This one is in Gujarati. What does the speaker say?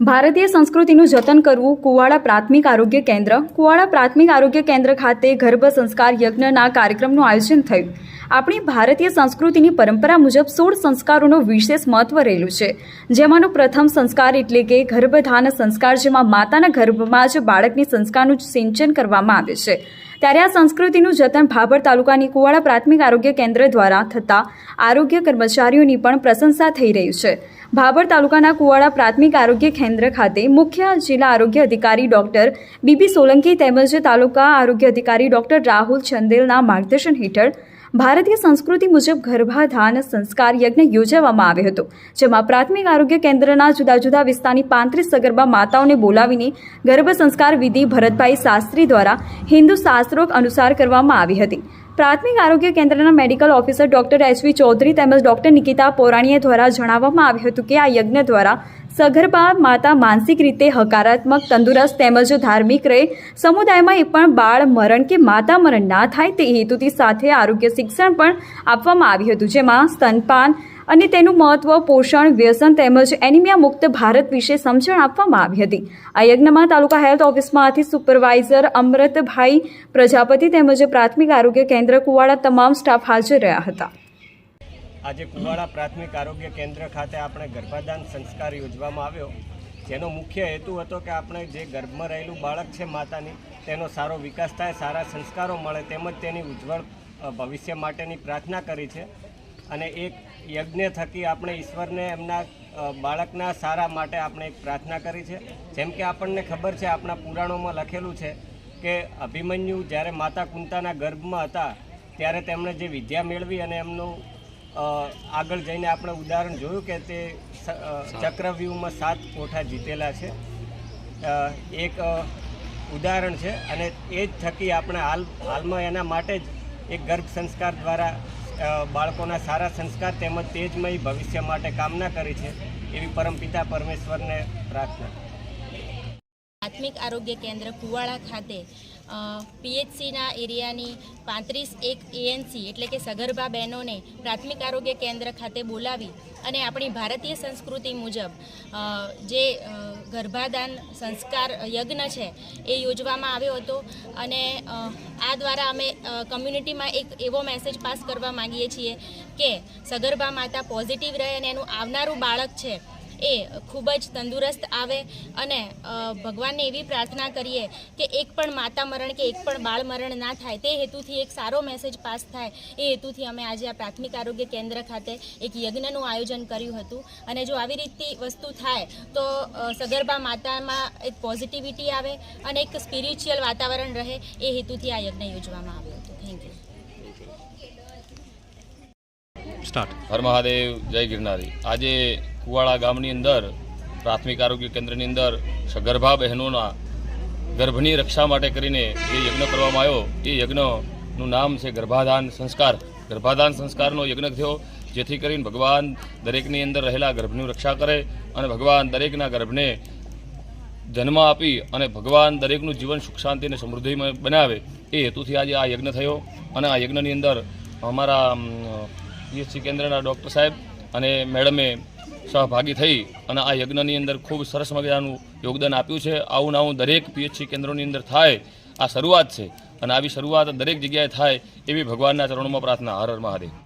ભારતીય સંસ્કૃતિનું જતન કરવું કુવાડા પ્રાથમિક આરોગ્ય કેન્દ્ર. કુવાડા પ્રાથમિક આરોગ્ય કેન્દ્ર ખાતે ગર્ભ સંસ્કાર યજ્ઞના કાર્યક્રમનું આયોજન થયું. આપણી ભારતીય સંસ્કૃતિની પરંપરા મુજબ સોળ સંસ્કારોનું વિશેષ મહત્વ રહેલું છે. જેમાંનો પ્રથમ સંસ્કાર એટલે કે ગર્ભધાન સંસ્કાર, જેમાં માતાના ગર્ભમાં જ બાળકની સંસ્કારનું સિંચન કરવામાં આવે છે. ત્યારે આ સંસ્કૃતિનું જતન ભાભર તાલુકાની કુવાડા પ્રાથમિક આરોગ્ય કેન્દ્ર દ્વારા થતા આરોગ્ય કર્મચારીઓની પણ પ્રશંસા થઈ રહી છે. ભાભર તાલુકાના કુવાડા પ્રાથમિક આરોગ્ય કેન્દ્ર ખાતે મુખ્ય જિલ્લા આરોગ્ય અધિકારી ડોક્ટર બીબી સોલંકી તેમજ તાલુકા આરોગ્ય અધિકારી ડોક્ટર રાહુલ ચંદેલના માર્ગદર્શન હેઠળ ભારતીય સંસ્કૃતિ મુજબ ગર્ભાધાન સંસ્કાર યજ્ઞ યોજવામાં આવ્યો હતો, જેમાં પ્રાથમિક આરોગ્ય કેન્દ્રના જુદા જુદા વિસ્તારની પાંત્રીસ સગર્ભા માતાઓને બોલાવીને ગર્ભ સંસ્કાર વિધિ ભરતભાઈ શાસ્ત્રી દ્વારા હિન્દુ શાસ્ત્રોક અનુસાર કરવામાં આવી હતી. પ્રાથમિક આરોગ્ય કેન્દ્રના medical officer doctor S V Chaudhary તેમજ ડોક્ટર નિકિતા પોરાણીયા દ્વારા જણાવવામાં આવ્યું હતું કે આ યજ્ઞ દ્વારા સગર્ભા માતા માનસિક રીતે હકારાત્મક, તંદુરસ્ત તેમજ ધાર્મિક રહે. સમુદાયમાં એ પણ બાળ મરણ કે માતા મરણ ના થાય તે હેતુથી સાથે આરોગ્ય શિક્ષણ પણ આપવામાં આવ્યું હતું, જેમાં સ્તનપાન અને તેનું મહત્વ, પોષણ, વ્યસન તેમજ એનિમિયા મુક્ત ભારત વિશે સમજણ આપવામાં આવી હતી. આ યજ્ઞમાં તાલુકા હેલ્થ ઓફિસમાંથી સુપરવાઇઝર અમૃતભાઈ પ્રજાપતિ તેમજ પ્રાથમિક આરોગ્ય કેન્દ્ર કુવાડા તમામ સ્ટાફ હાજર રહ્યા હતા. આજે કુવાડા પ્રાથમિક આરોગ્ય કેન્દ્ર ખાતે આપણે ગર્ભાધાન સંસ્કાર યોજવામાં આવ્યો. જેનો મુખ્ય હેતુ હતો કે આપણે જે ગર્ભમાં રહેલું બાળક છે માતાની, તેનો સારો વિકાસ થાય, સારા સંસ્કારો મળે તેમજ તેની ઉજ્જવળ ભવિષ્ય માટેની પ્રાર્થના કરી છે. અને એક યજ્ઞ થકી આપણે ઈશ્વરને એમના બાળકના સારા માટે આપણે એક પ્રાર્થના કરી છે. જેમ કે આપણને ખબર છે આપણા પુરાણોમાં લખેલું છે કે અભિમન્યુ જ્યારે માતા કુંતાના ગર્ભમાં હતા ત્યારે તેમણે જે વિદ્યા મેળવી અને એમનું આગળ જઈને આપણે ઉદાહરણ જોયું કે તે ચક્રવ્યૂહમાં સાત કોઠા જીતેલા છે. એક ઉદાહરણ છે અને એ જ થકી આપણે હાલ હાલમાં એના માટે જ એક ગર્ભ સંસ્કાર દ્વારા બાળકોના સારા સંસ્કાર તેમજ તેજમય ભવિષ્ય માટે કામના કરી છે એવી પરમપિતા પરમેશ્વરને પ્રાર્થના. પ્રાથમિક આરોગ્ય કેન્દ્ર કુવાડા ખાતે પીએચસીના એરિયાની પાંત્રીસ એક એએનસી એટલે કે સગર્ભા બહેનોને પ્રાથમિક આરોગ્ય કેન્દ્ર ખાતે બોલાવી અને આપણી ભારતીય સંસ્કૃતિ મુજબ જે ગર્ભાદાન સંસ્કાર યજ્ઞ છે એ યોજવામાં આવ્યો હતો અને આ દ્વારા અમે કમ્યુનિટીમાં એક એવો મેસેજ પાસ કરવા માંગીએ છીએ કે સગર્ભા માતા પોઝિટિવ રહે અને એનું આવનારું બાળક છે એ ખૂબ જ તંદુરસ્ત આવે અને ભગવાનને એવી પ્રાર્થના કરીએ કે એક પણ માતા મરણ કે એક પણ બાળ મરણ ના થાય. તે હેતુથી એક સારો મેસેજ પાસ થાય. એ હેતુથી અમે આજે આ પ્રાથમિક આરોગ્ય કેન્દ્ર ખાતે એક યજ્ઞનું આયોજન કર્યું હતું. અને જો આવી રીતની વસ્તુ થાય તો સગર્ભા માતામાં એક પોઝિટિવિટી આવે અને એક સ્પિરિચ્યુઅલ વાતાવરણ રહે. એ હેતુથી આ યજ્ઞ યોજવામાં આવ્યો હતો. થેન્ક યુ સ્ટાર્ટ હર મહાદેવ જય ગિરનારી. આજે કુવાડા ગામની અંદર, પ્રાથમિક આરોગ્ય કેન્દ્રની અંદર સગર્ભા બહેનોના ગર્ભની રક્ષા માટે કરીને જે યજ્ઞ કરવામાં આવ્યો, એ યજ્ઞનું નામ છે ગર્ભાધાન સંસ્કાર. ગર્ભાધાન સંસ્કારનો યજ્ઞ થયો, જેથી કરીને ભગવાન દરેકની અંદર રહેલા ગર્ભની રક્ષા કરે અને ભગવાન દરેકના ગર્ભને જન્મ આપી અને ભગવાન દરેકનું જીવન સુખ, શાંતિ અને સમૃદ્ધિમાં બનાવે, એ હેતુથી આજે આ યજ્ઞ થયો. અને આ યજ્ઞની અંદર અમારા પીએચસી કેન્દ્રના ડૉક્ટર સાહેબ અને મેડમે સહભાગી થઈ અને આ યજ્ઞની અંદર ખૂબ સરસ મજાનું યોગદાન આપ્યું છે. આવું આવું દરેક પીએચસી કેન્દ્રોની અંદર થાય, આ શરૂઆત છે. અને આવી શરૂઆત દરેક જગ્યાએ થાય એવી ભગવાનના ચરણોમાં પ્રાર્થના. હર હર મહાદેવ.